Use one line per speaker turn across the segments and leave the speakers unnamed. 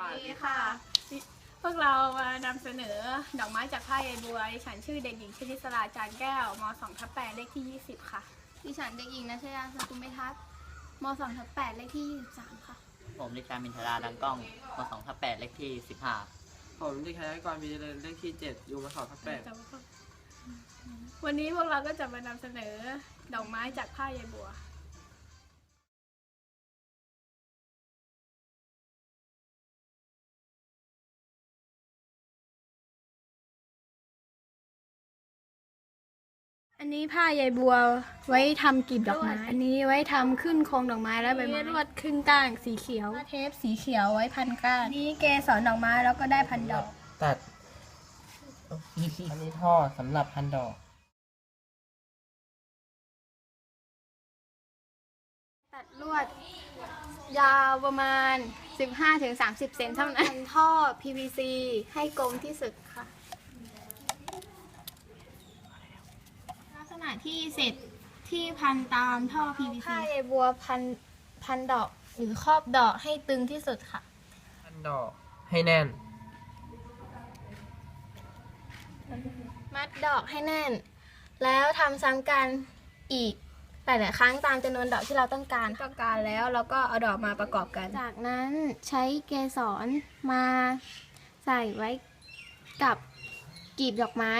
วัสดีค่ะ พวกเรามานำเสนอดอกไม้จากผ้าใยบัวดิฉันชื่อเด็กหญิงชนิสราจารแก้วม2ทับ8เลขที่ 20 ค่ะ
ดิฉันเด็กหญิงนัชยาสกุลเมทัศน์ม2ทับ8เลขที่ 23 ค่ะ
ผมดิชามินทราดังกล้องมสองทับแปดเลขที่สิบห้า
ผมเด็กชายกรพีเจริญเลขที่เจ็ดอยู่มาสองทับแปด
วันนี้พวกเราก็จะมานำเสนอดอกไม้จากผ้าใยบัว อันนี้ผ้าใยบัวไว้ทำกลีบดอกไม้ อันนี้ไว้ทำขึ้นโครงดอกไม้และใบไม้ลวดขึ้นก้านสีเขียว เทปสีเขียวไว้พันก้านอันนี้เกสรดอกไม้แล้วก็ได้พันดอก
ตัด อันนี้ท่อสำหรับพันดอก
ตัดลวด ยาวประมาณ 15-30 เซนเท่านั้น ท่อ PVC ให้กลมที่สุดค่ะ ลักษณะที่เสร็จที่พันตามท่อ PVC ผ้าใยบัวพันพันดอกหรือครอบดอกให้ตึงที่สุดค่ะ
พันดอกให้แน่น
มัดดอกให้แน่น แล้วทำซ้ำกันอีกหลายๆครั้งตามจำนวนดอกที่เราต้องการ
ต้องการแล้วเราก็เอาดอกมาประกอบกัน
จากนั้นใช้เกสรมาใส่ไว้กับกลีบดอกไม้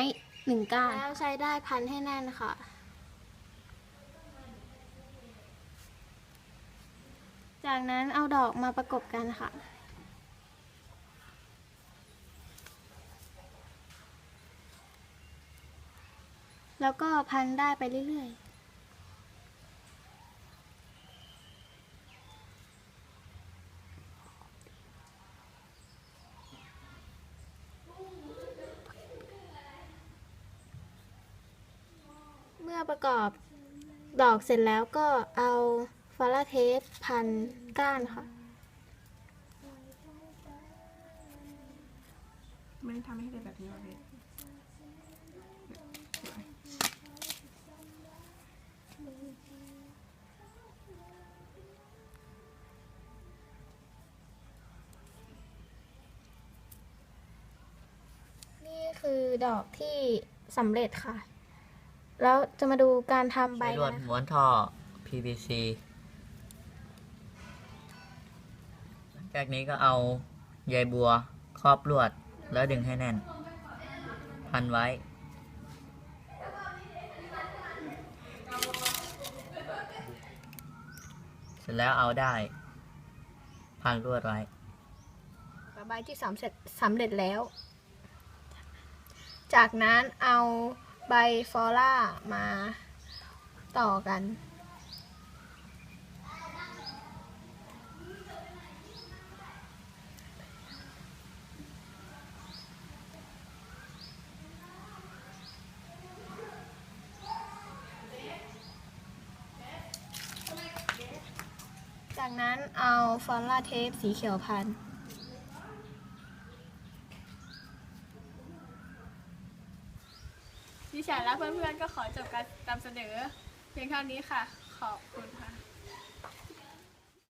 หนึ่งก้านแล้วใช้ได้พันให้แน่นค่ะ จากนั้นเอาดอกมาประกบกันค่ะแล้วก็พันได้ไปเรื่อยๆ ประกอบดอกเสร็จแล้วก็เอาฟาราเทปพันก้านค่ะ
ไม่ทำให้เป็นแบบนี้เลย
นี่คือดอกที่สำเร็จค่ะ แล้วจะมาดูการทำใบ
ใช้ลว
กั
ด
นนะคะ
ม้วนท่อ PVC หลังจากนี้ก็เอาใยบัวครอบลวดแล้วดึงให้แน่น พันไว้ เสร็จแล้วเอาได้ พันลวดไว้
ใบที่สำเร็จสำเร็จแล้ว จากนั้นเอา ใบฟลอร่ามาต่อกัน จากนั้นเอาฟลอร่าเทปสีเขียวพัน ดิฉันและเพื่อนๆก็ขอจบการนำเสนอ เพียงเท่านี้ค่ะ ขอบคุณค่ะ